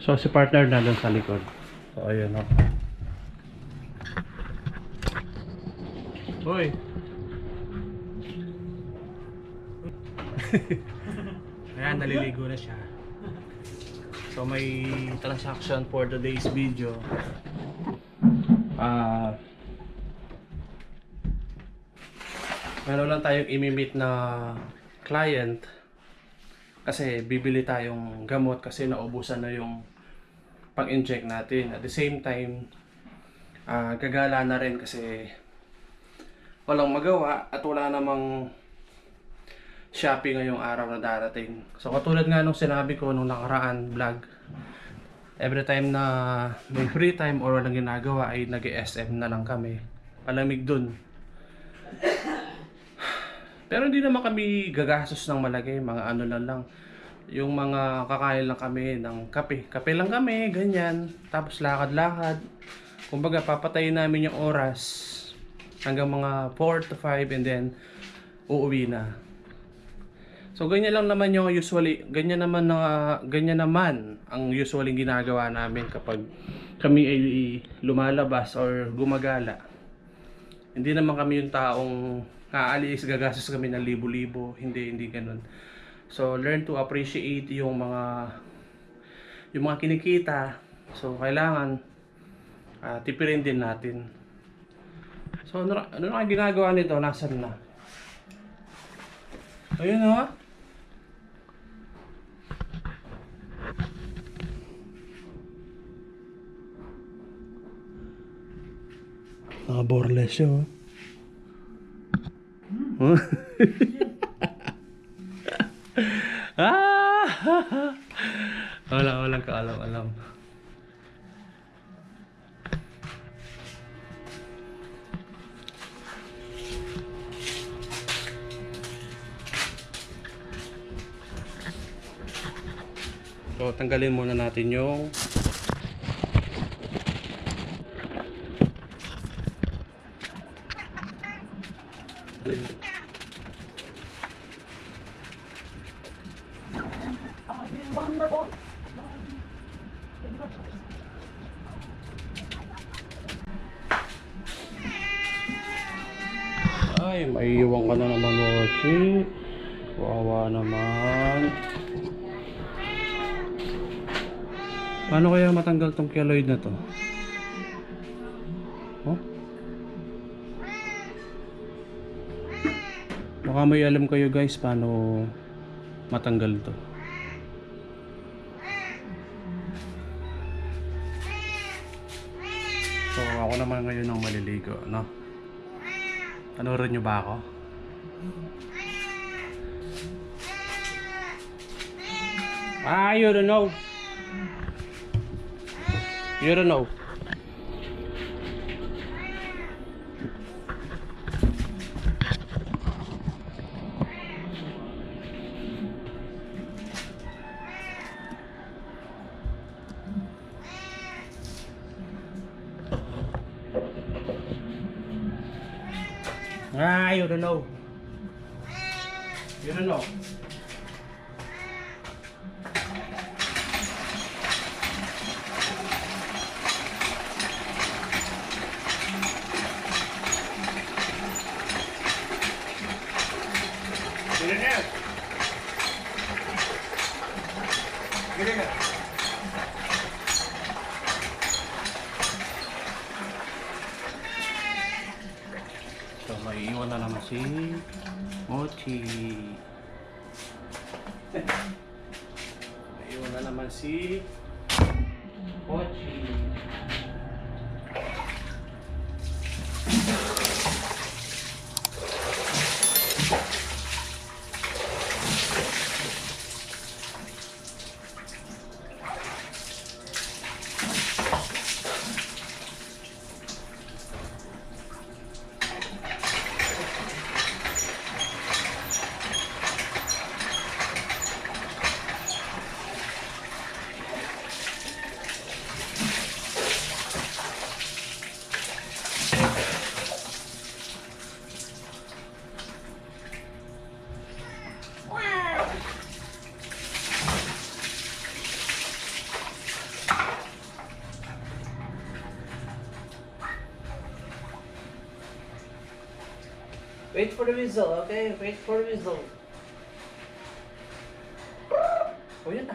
So, si partner na doon sa likod. So, ayun o. Hoy! Ayan, naliligo na siya. So, may transaction for today's video. Ah... meron lang tayong imimit na client kasi bibili tayong gamot kasi naubusan na yung pang-inject natin. At the same time, ah, gagala na rin kasi walang magawa at wala namang shopping ngayong araw na darating. So katulad nga nung sinabi ko nung nakaraan vlog, every time na may free time or walang ginagawa ay nag-SM na lang kami. Palamig dun. Pero hindi naman kami gagastos ng malaki, mga ano lang lang. Yung mga kakain lang kami ng kape. Kape lang kami, ganyan. Tapos lakad-lakad. Kumbaga, papatayin namin yung oras hanggang mga 4 to 5 and then uuwi na. So ganyan lang naman yung usually, ganyan naman na ganyan naman ang usually ginagawa namin kapag kami ay lumalabas or gumagala. Hindi naman kami yung taong aalis, gagastos kami ng libo-libo. Hindi, hindi ganun. So, learn to appreciate yung mga yung mga kinikita. So, kailangan ah, tipirin din natin. So, ano, na- ano na ginagawa nito? Nasaan na? Ayun oh. Mga borles yun. oh. Wala, walang kaalam-alam. So, tanggalin muna natin yung Ay, maiiwan ka na naman, Mochi. Wawa naman. Paano kaya matanggal tong keloid na to? Oh? Baka may alam kayo guys paano matanggal to. Ako naman ngayon ang maliligo, no? Panoorin nyo ba ako? Ah, you don't know. You don't know. Ah, you don't know. You don't know. So, may iwan na naman si Mochi. may iwan na naman si Wait for the whistle, okay? Wait for the whistle. Oh, yun na.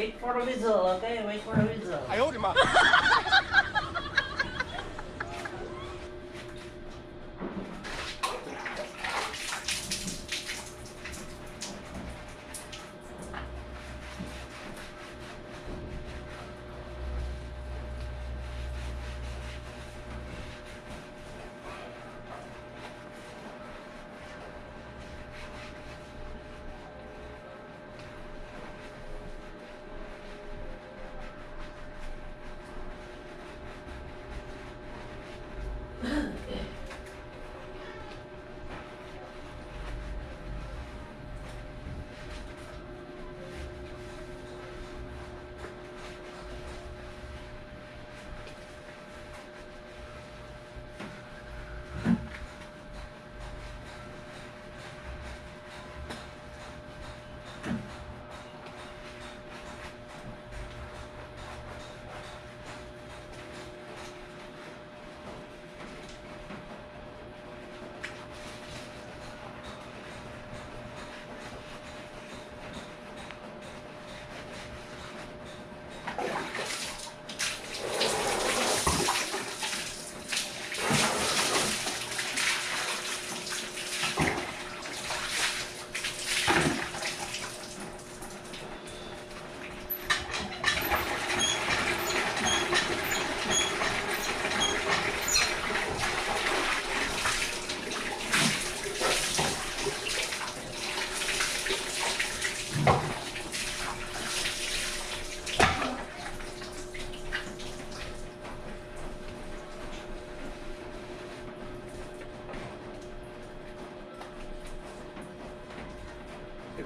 哎，抓着位置了，该位抓着位置了。哎呦我的妈！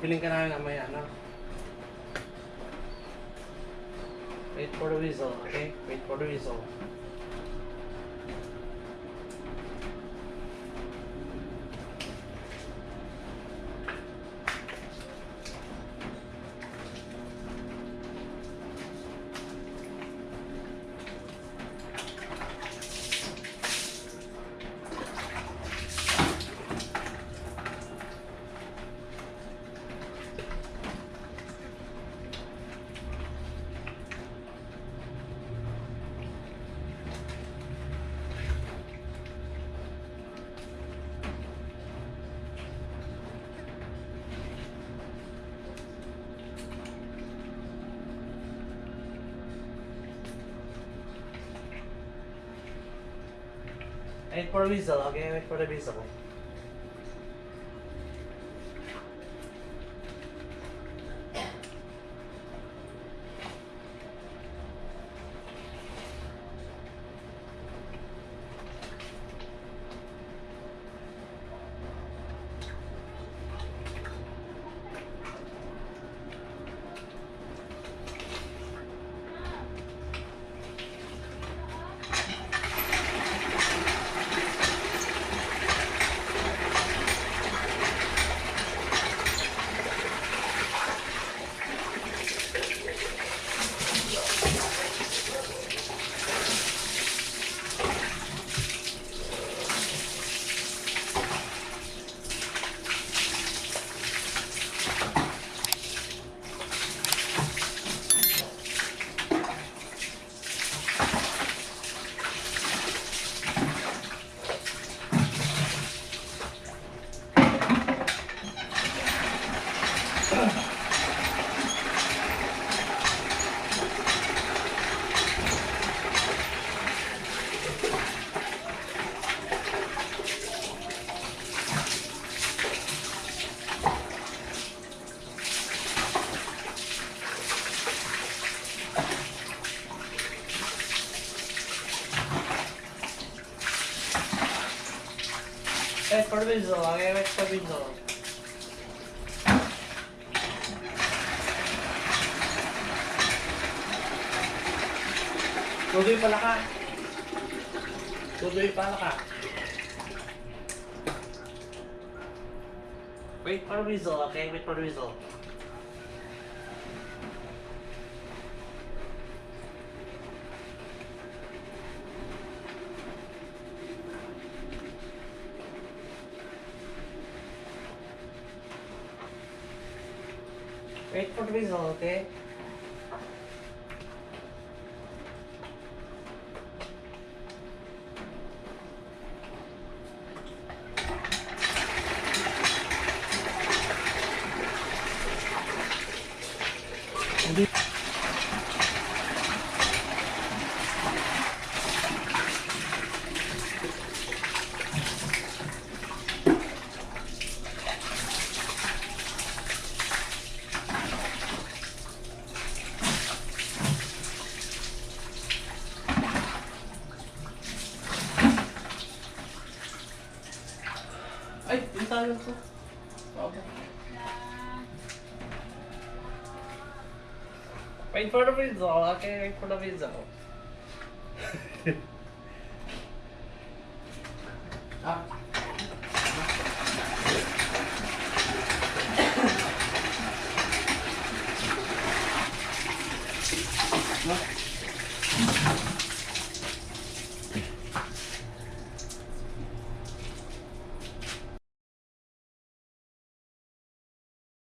Pipiling ka namin mamaya, ano? Wait for the whistle, okay? Wait for the whistle. Wait for the whistle, okay? Wait for the whistle. Wait for the whistle, okay? Wait for the Tuloy pala ka. Tuloy pala ka. Wait for whistle, okay? Wait for whistle. Wait for the whistle, Problem so. Okay. In front of his doll, okay, in front of his doll. ah.